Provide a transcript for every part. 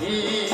મારી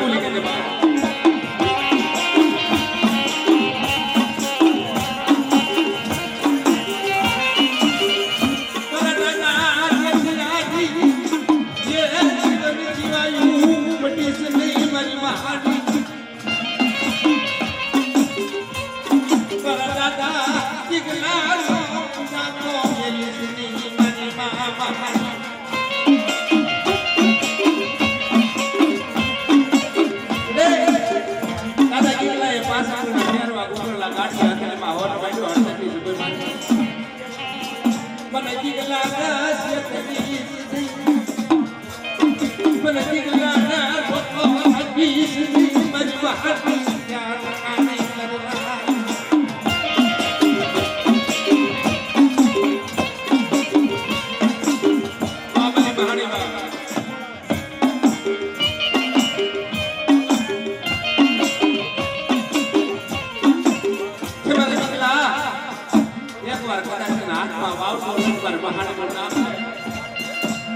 બોલી કે મને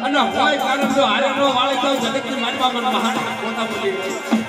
અને હોય કારણ જો હારે નો વાળે તો જગતની માનવા પણ મહાન પોતા બોલી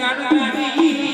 গাড়ি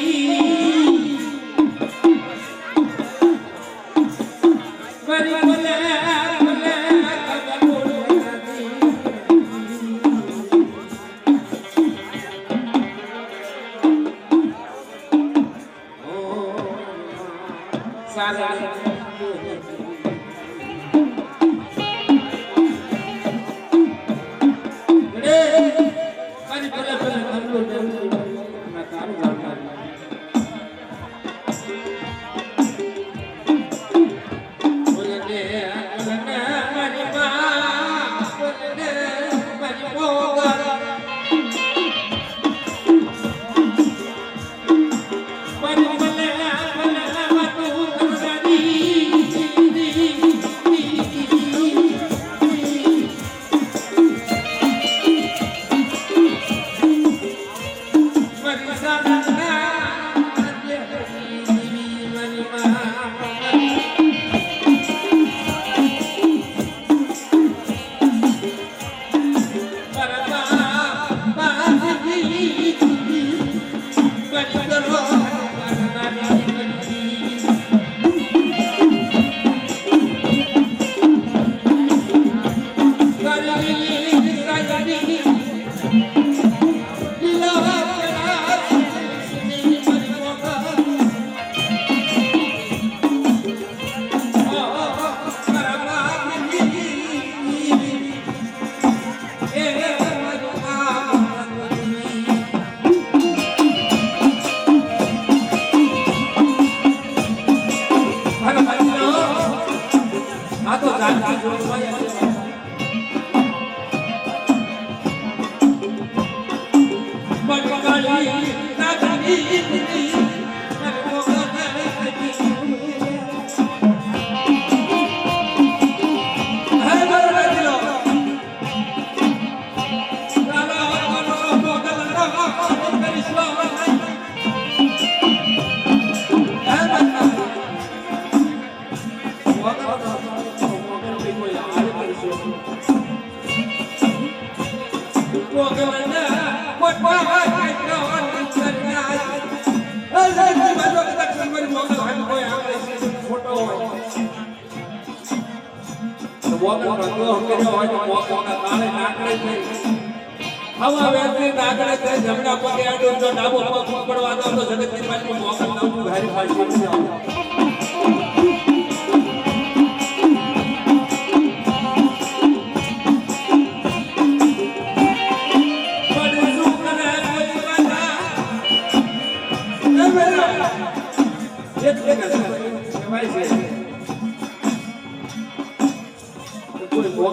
હવા વેરથી નાગડે તે જમણા પગે આડો જો ડાબો પગ પડવા દો તો જગતની પાછી મોકલ નામનું ભારી પાછી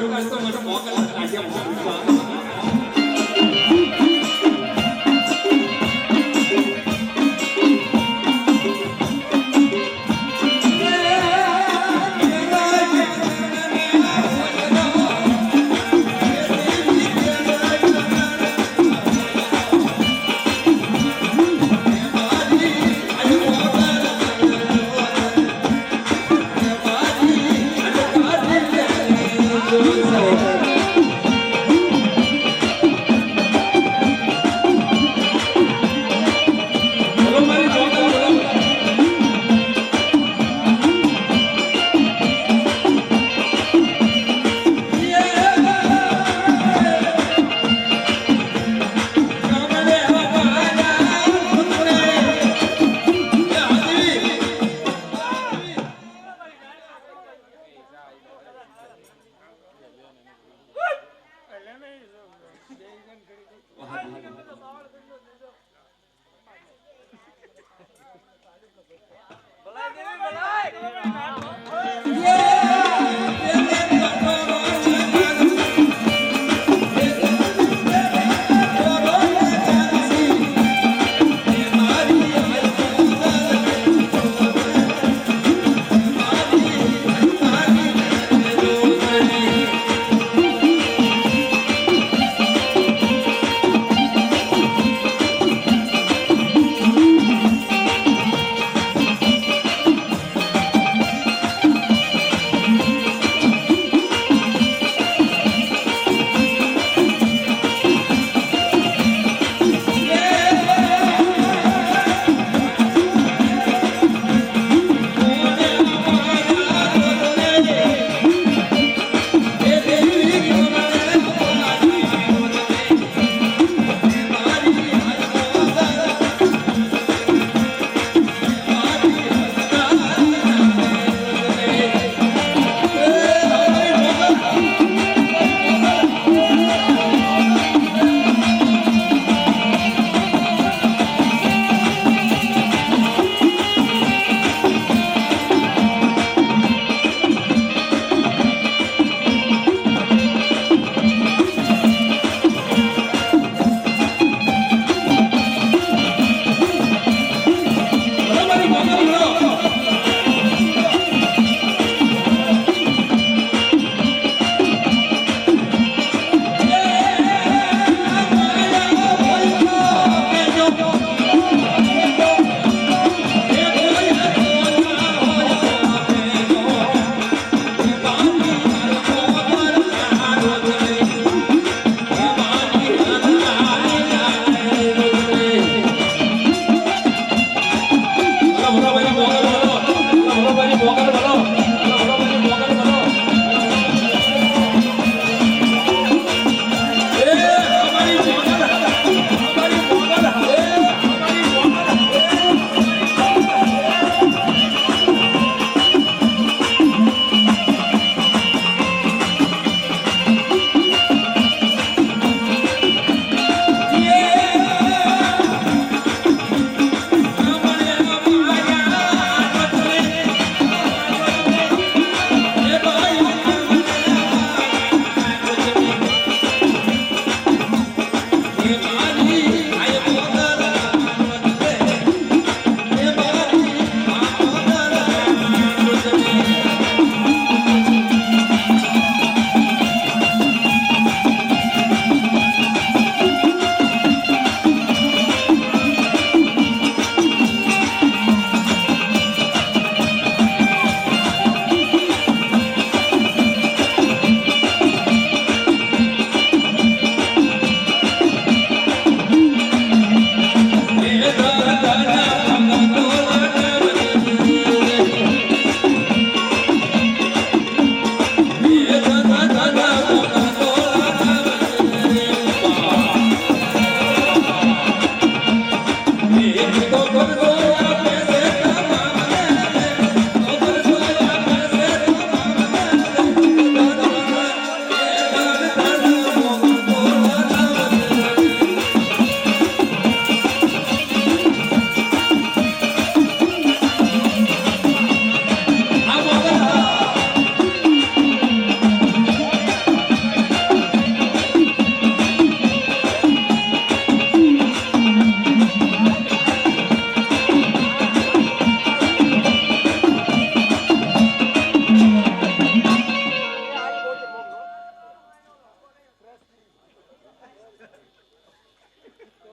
Eu não poucas, nós temos um não,